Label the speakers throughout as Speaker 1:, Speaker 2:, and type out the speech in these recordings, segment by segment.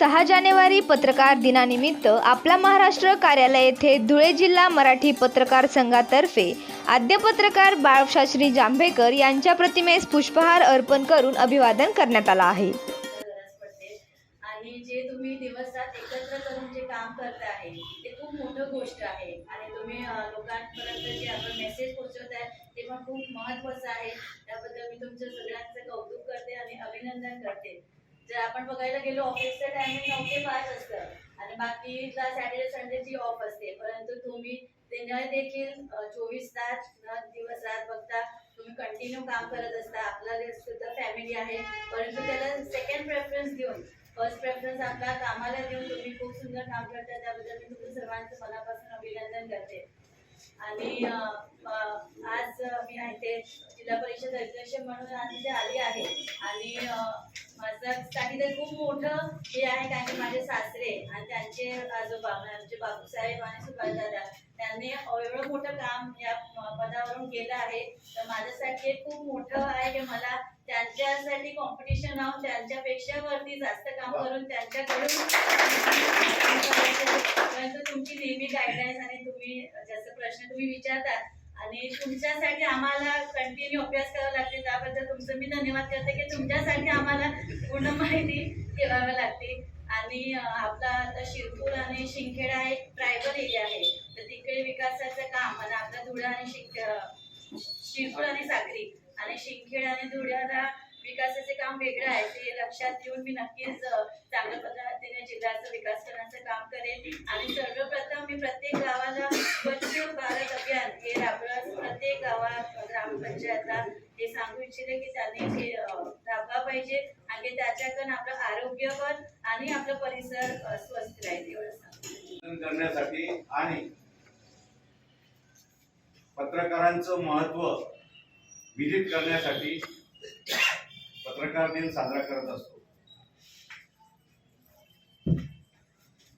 Speaker 1: सहा जानेवारी पत्रकार दिनानिमित्त आपला महाराष्ट्र कार्यालय येथे धुळे जिल्हा मराठी पत्रकार संघातर्फे आद्य पत्रकार बाळशास्त्री जांभेकर यांच्या प्रतिमेस पुष्पहार अर्पण करून अभिवादन करण्यात आलं आहे.
Speaker 2: आणि जे तुम्ही दिवसात एकत्र करून जे काम करत आहे ते खूप मोठं गोष्ट आहे. आणि तुम्ही लोकांपर्यंत जे आपण मेसेज पोहोचवत आहे ते पण खूप महत्वाचं आहे. त्याबद्दल मी तुमच्या सगळ्यांचं कौतुक करते आणि अभिनंदन करते. जर आपण बघायला गेलो ऑफिसचं टायमिंग नऊ ते पाच असतं. आणि बाकीला सॅटर्डे संडेची ऑफ असते. परंतु तुम्ही त्यांना देखील चोवीस तास न दिवस रात बघता तुम्ही कंटिन्यू काम करत असता. आपला सुद्धा फॅमिली आहे परंतु त्याला सेकंड प्रेफरन्स देऊन फर्स्ट प्रेफरन्स आपला कामाला देऊन तुम्ही खूप सुंदर काम करता. त्याबद्दल मी तुमचं सर्वांचं मनापासून अभिनंदन करते. आणि आज मी आहे ते जिल्हा परिषद अध्यक्ष म्हणून आज इथे आली आहे. आणि माझ्यासाठी तर खूप मोठं हे आहे कारण की माझे सासरे आणि त्यांचे आजोबा आमचे बापूसाहेब आणि सुभाषदादा त्यांनी एवढं मोठं काम या पदावरून केलं आहे. तर माझ्यासाठी खूप मोठं आहे की मला त्यांच्यासाठी कॉम्पिटिशन राहून त्यांच्यापेक्षा वरती जास्त काम करून त्यांच्याकडून परंतु तुमची नेहमी गाईडलाईन्स आणि तुम्ही जसं प्रश्न तुम्ही विचारतात आणि तुमच्यासाठी आम्हाला कंटिन्यू अभ्यास करावा लागते. त्याबद्दल तुमचं मी धन्यवाद करते की तुमच्यासाठी आम्हाला पूर्ण माहिती ठेवावी लागते. आणि आपला आता शिरपूर आणि शिंदखेडा हा एक ट्रायबल एरिया आहे. तर तिकडे विकासाचं काम आणि आपला धुळा आणि शिंक शिरपूर आणि साखरी आणि शिंखेड आणि धुळ्याला विकासाचे काम वेगळं आहे. ते लक्षात घेऊन मी नक्कीच चांगल्या पद्धतीने जिल्ह्याचा विकास करण्याचं काम करेन. आणि सर्वप्रथम मी प्रत्येक गावात स्वच्छ भारत अभियान हे राबवलं प्रत्येक गावात ग्रामपंचायतला हे सांगू इच्छिते की त्यांनी हे राबवा पाहिजे आणि त्याच्याकडून आपलं आरोग्य पण आणि आपला परिसर अं, स्वस्थ राहील एवढं
Speaker 3: करण्यासाठी आणि पत्रकारांचं महत्त्व विदित करण्यासाठी पत्रकार दिन साजरा करत असतो.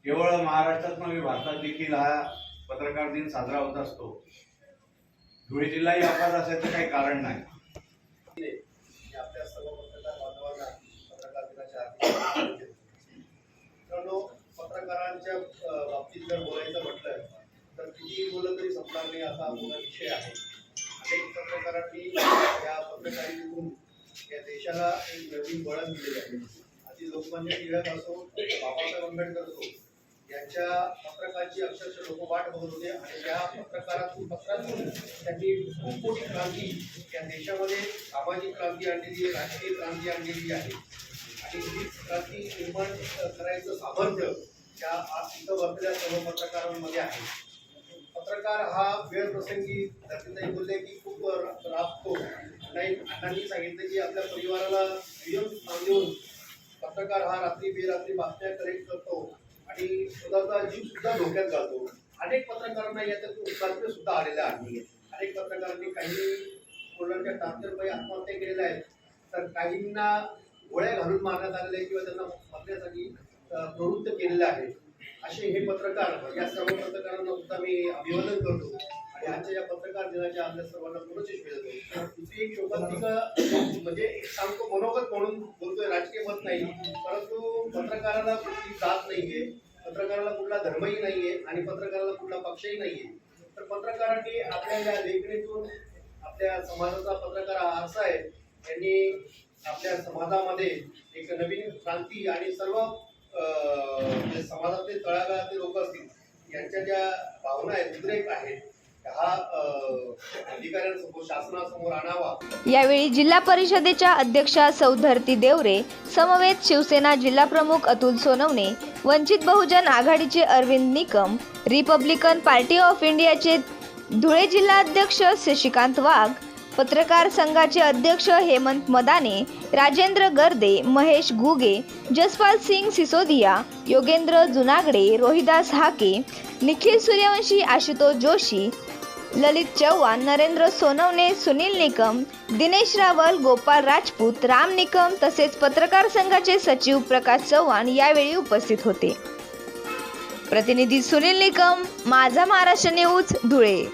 Speaker 3: केवळ महाराष्ट्रात नव्हे भारतात देखील हा पत्रकार दिन साजरा होत असतो. धुळे जिल्हाही अपघात असायचं काही कारण नाही.
Speaker 4: आपल्या सर्व पत्रकार बांधवांना पत्रकार दिनाच्या हार्दिक मित्रांनो पत्रकारांच्या बाबतीत जर बोलायचं म्हटलं तर किती बोललं तरी संपणार नाही असा मोठा विषय आहे. अनेक पत्रकारांनी या पत्रकारितेतून या देशाला एक नवीन वळण दिलेले आहे. आधी लोकमान्य टिळक असो बाबासाहेब आंबेडकर असो त्यांच्या पत्रकाची अक्षरशः लोक वाट बघत होते आणि त्या पत्रकारातून पत्रातून त्यांनी खूप मोठी क्रांती या देशामध्ये सामाजिक क्रांती आणलेली आहे राजकीय क्रांती आणलेली आहे. आणि ही क्रांती निर्माण करायचं सामर्थ्य त्या आज तिथं वर्तल्या सर्व पत्रकारांमध्ये आहे. पत्रकार हा वेळ प्रसंगी धरतीताई बोलले की खूप राबतो. नाही अण्णांनी सांगितलं की आपल्या परिवाराला नियम सांगून देऊन पत्रकार हा रात्री बेरात्री बातम्या करेक्ट करतो. आणि जीव सुद्धा धोक्यात घालतो. अनेक पत्रकारांना याच्यातून उत्तर सुद्धा आलेल्या आहे अनेक पत्रकारांनी काही मुलांच्या टार्चरपायी आत्महत्या केलेल्या आहेत तर काहींना गोळ्या घालून मारण्यात आलेल्या आहे किंवा त्यांना मारण्यासाठी प्रवृत्त केलेलं आहे. असे हे पत्रकार या सर्व पत्रकारांना सुद्धा मी अभिवादन करतो. आणि आजच्या या पत्रकार दिनाच्या आपल्या सर्वांना पुनश्च देतो तिथे एक शोकांतिका म्हणजे एक सांगतो मनोगत म्हणून बोलतोय राजकीय मत नाही परंतु पत्रकाराला जात नाहीये. पत्रकाराला कुठला धर्मही नाहीये आणि पत्रकाराला कुठला पक्षही नाहीये. तर पत्रकारांनी आपल्या या लेखणीतून आपल्या समाजाचा पत्रकार हा आरसा आहे. त्यांनी आपल्या समाजामध्ये एक नवीन क्रांती आणि सर्व जे म्हणजे समाजातले तळागाळातले लोक असतील यांच्या ज्या भावना आहेत उद्रेक आहेत
Speaker 1: यावेळी जिल्हा परिषदेच्या अध्यक्षा सौधरती देवरे समवेत शिवसेना जिल्हा प्रमुख अतुल सोनवणे वंचित बहुजन आघाडीचे Arvind Nikam Republican Party of इंडियाचे धुळे जिल्हा अध्यक्ष शशिकांत वाघ पत्रकार संघाचे अध्यक्ष हेमंत मदाने राजेंद्र गर्दे महेश घुगे जसपाल सिंग सिसोदिया योगेंद्र जुनागडे रोहिदास हाके निखिल सूर्यवंशी आशुतोष जोशी ललित चव्हाण नरेंद्र सोनवणे सुनील निकम दिनेश रावल गोपाल राजपूत राम निकम तसेच पत्रकार संघाचे सचिव प्रकाश चव्हाण यावेळी उपस्थित होते. प्रतिनिधी सुनील निकम माझा महाराष्ट्र न्यूज धुळे.